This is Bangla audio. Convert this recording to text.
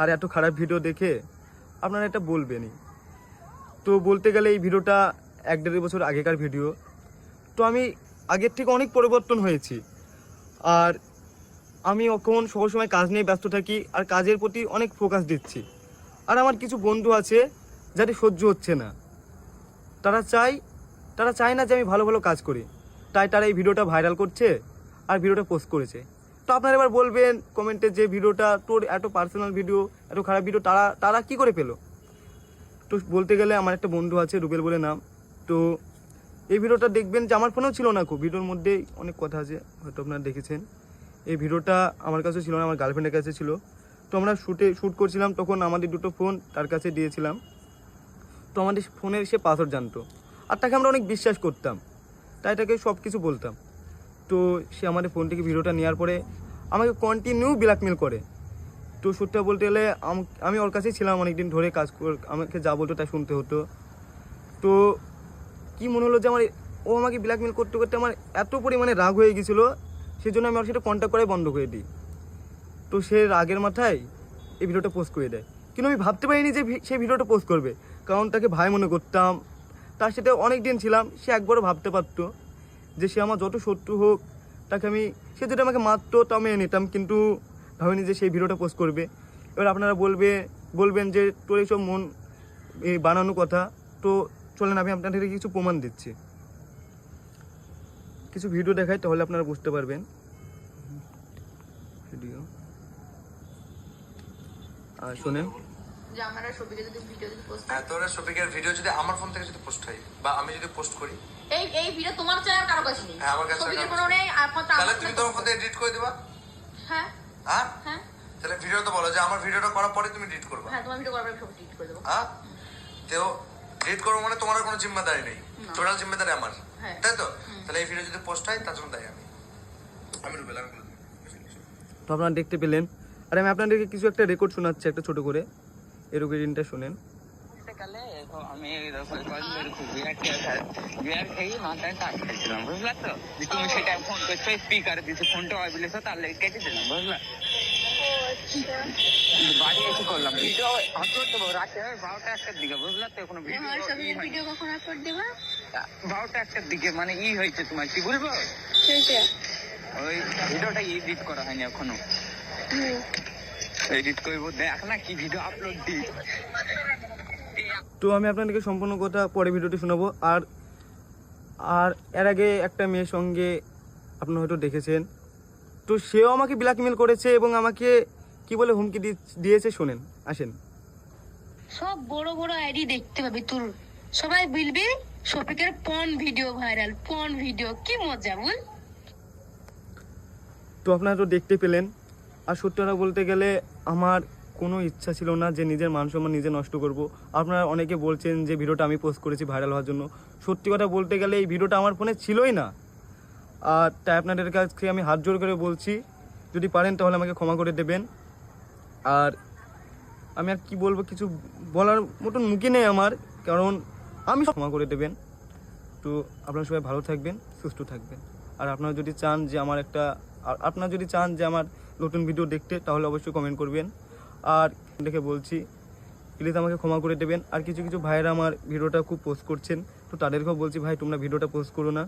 আর এত খারাপ ভিডিও দেখে আপনারা এটা বলবেনই। তো বলতে গেলে এই ভিডিওটা এক দেড় বছর আগেকার ভিডিও। তো আমি আগের থেকে অনেক পরিবর্তন হয়েছি। আর আমি এখন সবসময় কাজ নিয়ে ব্যস্ত থাকি আর কাজের প্রতি অনেক ফোকাস দিচ্ছি। আর আমার কিছু বন্ধু আছে যাদের সহ্য হচ্ছে না। তারা চাই তারা চায় না যে আমি ভালো ভালো কাজ করি। তাই তারা এই ভিডিওটা ভাইরাল করছে আর ভিডিওটা পোস্ট করেছে। তো আপনারা এবার বলবেন কমেন্টে যে ভিডিওটা, তোর এত পার্সোনাল ভিডিও এত খারাপ ভিডিও তারা তারা কি করে পেল? তো বলতে গেলে আমার একটা বন্ধু আছে, রুবেল বলে নাম। তো এই ভিডিওটা দেখবেন যে আমার ফোনেও ছিল না খুব। ভিডিওর মধ্যে অনেক কথা আছে, হয়তো আপনারা দেখেছেন। এই ভিডিওটা আমার কাছে ছিল না, আমার গার্লফ্রেন্ডের কাছে ছিল। তো আমরা শ্যুটে শ্যুট করছিলাম, তখন আমাদের দুটো ফোন তার কাছে দিয়েছিলাম। তো আমাদের ফোনের সে পাসওয়ার্ড জানতো। আর তাকে আমরা অনেক বিশ্বাস করতাম। তাই তাকে সব কিছু বলতাম। তো সে আমাদের ফোন থেকে ভিডিওটা নেওয়ার পরে আমাকে কন্টিনিউ ব্ল্যাকমেল করে। তো সত্যি বলতে গেলে আম- ওর কাছেই ছিলাম অনেকদিন ধরে কাজ কর আমাকে যা বলতো তাই শুনতে হতো। তো কি মনে হলো যে আমার ও আমাকে ব্ল্যাকমেল করতে করতে আমার এত পরিমাণে রাগ হয়ে গেছিল সেই জন্য আমি ওর সাথে কন্ট্যাক্ট করাই বন্ধ করে দিই। তো সে রাগের মাথায় এই ভিডিওটা পোস্ট করে দেয়। কিন্তু আমি ভাবতে পারিনি যে সে ভিডিওটা পোস্ট করবে। কারণ তাকে ভাই মনে করতাম, তার সাথে অনেক দিন ছিলাম, সে একবারও ভাবতে পারতো। যে সে আমার যত শত্রু হোক, তাকে আমি সে যদি আমাকে মারতো, তা মেনে নিতাম। কিন্তু ভাবিনি যে সেই ভিডিওটা পোস্ট করবে। এবার আপনারা বলবে বলবেন যে, তোর এইসব মন এই বানানো কথা, তো চলেন আমি আপনাদেরকে কিছু প্রমাণ দিচ্ছি। কিছু ভিডিও দেখাই, তাহলে আপনারা বুঝতে পারবেন। ভিডিও আর শোনেন। যে আমার আর যদি ভিডিও যদি পোস্ট হ্যাঁ তোর শফিকের ভিডিও যদি আমার ফোন থেকে যদি পোস্ট হয় বা আমি যদি পোস্ট করি। এই এই ভিডিও তোমার চাই আর কারও কাছে নেই। হ্যাঁ, আমার কাছে কোনো নেই তাহলে আমার তুমি তোমার ফোন থেকে এডিট করে দিবা? হ্যাঁ। হ্যাঁ? হ্যাঁ। তাহলে ভিডিও তো বলো যে আমার ভিডিওটা করার পরে তুমি এডিট করবা। হ্যাঁ তোমার ভিডিও করার পরে সব ডিলিট করে দেবো। হ্যাঁ? তো এডিট করব মানে তোমার কোনো জিম্মেদারি নেই। টোটাল জিম্মেদারি আমার। হ্যাঁ। তাই তো? তাহলে এই ভিডিও যদি পোস্ট হয় তার জন্য দায়ী আমি। আমি রুবেল আমি তো আপনারা দেখতে পেলেন। আর আমি আপনাদেরকে কিছু একটা রেকর্ড শোনাচ্ছি একটা ছোট করে। এই শোনেন। আমি খেয়ে মাথায় খেয়েছিলাম বুঝলা তো? তুমি সেটা ফোন করছ স্পিকার দিছো ফোনটা তার লেগে কেটে দিলাম বুঝলা? বাড়ি এসে করলাম। ভিডিও আপলোড দেবো রাতে বারোটা একটার দিকে বুঝলা তো? কোনো ভিডিও আমার সঙ্গে কখন আপলোড দেবা? বারোটা একটার দিকে মানে ই হয়েছে তোমার কি বলব? ওই ভিডিওটা এডিট করা হয়নি এখনও। এডিট করব। দেখ না কি ভিডিও আপলোড দিই। তো আমি আপনাদেরকে সম্পূর্ণ কথা পরে ভিডিওটি শোনাবো। আর আর এর আগে একটা মেয়ের সঙ্গে আপনারা হয়তো দেখেছেন। তো সেও আমাকে ব্ল্যাকমেল করেছে এবং আমাকে কি বলে হুমকি দিয়েছে শোনেন আসেন। সব বড় বড় আইডি দেখতে পাবি তোর। সবাই বলবে শফিকের পন ভিডিও ভাইরাল পন ভিডিও কি মজা বল। তো আপনারা তো দেখতে পেলেন। আর সত্যি কথা বলতে গেলে আমার কোনো ইচ্ছা ছিল না যে নিজের মান সম্মান নিজে নষ্ট করব। আপনারা অনেকে বলছেন যে ভিডিওটা আমি পোস্ট করেছি ভাইরাল হওয়ার জন্য। সত্যি কথা বলতে গেলে এই ভিডিওটা আমার ফোনে ছিলই না। আর তাই আপনাদের কাছে আমি হাত জোর করে বলছি, যদি পারেন তাহলে আমাকে ক্ষমা করে দেবেন। আর আমি আর কি বলব, কিছু বলার মতন মুখে নেই আমার, কারণ আমি ক্ষমা করে দেবেন। তো আপনারা সবাই ভালো থাকবেন, সুস্থ থাকবেন। আর আপনারা যদি চান যে আমার একটা, আর আপনারা যদি চান যে আমার নতুন ভিডিও দেখতে, তাহলে অবশ্যই কমেন্ট করবেন। আর দেখে বলছি প্লিজ আমাকে ক্ষমা করে দেবেন। আর কিছু কিছু ভাইয়েরা আমার ভিডিওটা খুব পোস্ট করছেন, তো তাদেরকেও বলছি, ভাই, তোমরা ভিডিওটা পোস্ট করো না।